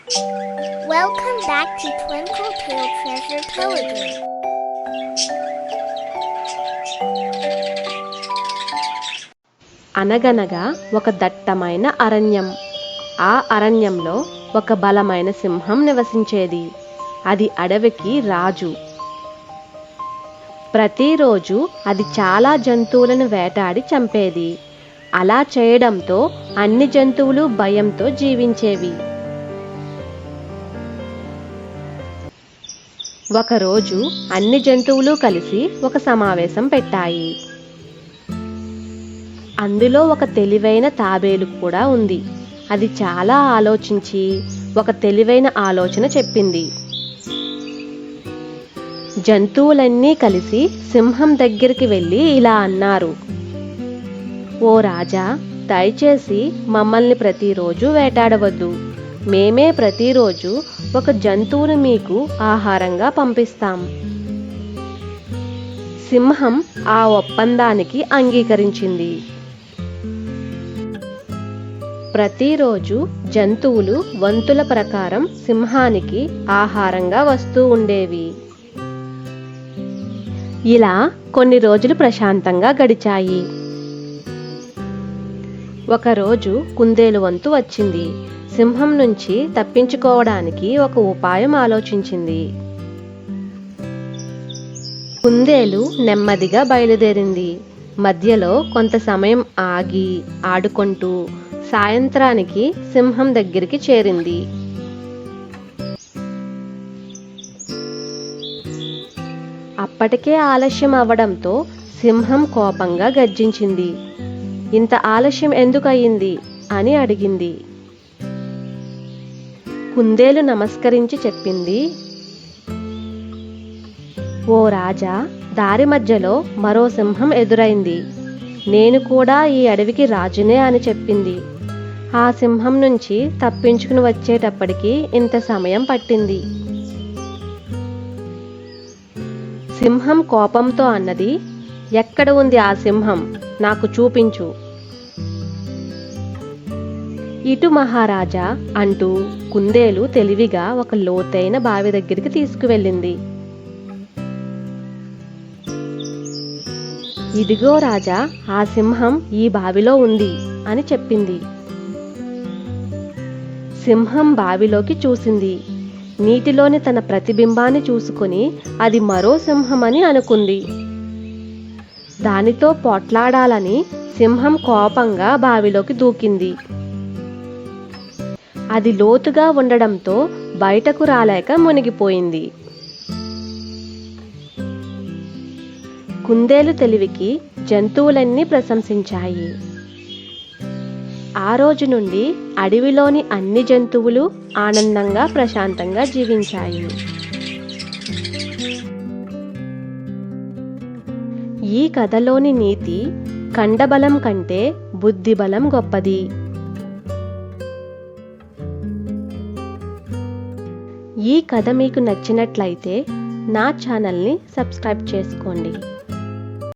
Welcome back to Twinkle Tail Treasure Telegram. అనగనగా ఒక దట్టమైన అరణ్యం. ఆ అరణ్యంలో ఒక బలమైన సింహం నివసించేది. అది అడవికి రాజు. ప్రతిరోజు అది చాలా జంతువులను వేటాడి చంపేది. అలా చేయడంతో అన్ని జంతువులు భయంతో జీవించేవి. ఒకరోజు అన్ని జంతువులు కలిసి ఒక సమావేశం పెట్టాయి. అందులో ఒక తెలివైన తాబేలు కూడా ఉంది. అది చాలా ఆలోచించి ఒక తెలివైన ఆలోచన చెప్పింది. జంతువులన్నీ కలిసి సింహం దగ్గరికి వెళ్ళి ఇలా అన్నారు. ఓ రాజా దయచేసి మమ్మల్ని ప్రతిరోజు వేటాడవద్దు. మేమే ప్రతిరోజు ఒక జంతువును మీకు ఆహారంగా పంపిస్తాం. సింహం ఆ ఒప్పందానికి అంగీకరించింది. ప్రతిరోజు జంతువులు వంతుల ప్రకారం సింహానికి ఆహారంగా వస్తూ ఉండేవి. ఇలా కొన్ని రోజులు ప్రశాంతంగా గడిచాయి. ఒకరోజు కుందేలు వంతు వచ్చింది. సింహం నుంచి తప్పించుకోవడానికి ఒక ఉపాయం ఆలోచించింది. కుందేలు నెమ్మదిగా బయలుదేరింది. మధ్యలో కొంత సమయం ఆగి ఆడుకుంటూ సాయంత్రానికి సింహం దగ్గరికి చేరింది. అప్పటికే ఆలస్యం అవ్వడంతో సింహం కోపంగా గర్జించింది. ఇంత ఆలస్యం ఎందుకయ్యింది అని అడిగింది. కుందేలు నమస్కరించి చెప్పింది. ఓ రాజా దారి మధ్యలో మరో సింహం ఎదురైంది. నేను కూడా ఈ అడవికి రాజునే అని చెప్పింది. ఆ సింహం నుంచి తప్పించుకుని వచ్చేటప్పటికి ఇంత సమయం పట్టింది. సింహం కోపంతో అన్నది ఎక్కడ ఉంది ఆ సింహం? నాకు చూపించు. ఇటు మహారాజా అంటూ కుందేలు తెలివిగా ఒక లోతైన బావి దగ్గరికి తీసుకువెళ్ళింది. ఇదిగో రాజా ఆ సింహం ఈ బావిలో ఉంది అని చెప్పింది. సింహం బావిలోకి చూసింది. నీటిలోని తన ప్రతిబింబాన్ని చూసుకుని అది మరో సింహమని అనుకుంది. దానితో పోట్లాడాలని సింహం కోపంగా బావిలోకి దూకింది. అది లోతుగా ఉండడంతో బయటకు రాలేక మునిగిపోయింది. కుందేలు తెలివికి జంతువులన్నీ ప్రశంసించాయి. ఆ రోజు నుండి అడవిలోని అన్ని జంతువులు ఆనందంగా ప్రశాంతంగా జీవించాయి. ఈ కథలోని నీతి కండబలం కంటే బుద్ధిబలం గొప్పది. ఈ కథ మీకు నచ్చినట్లయితే నా ఛానల్ని సబ్స్క్రైబ్ చేసుకోండి.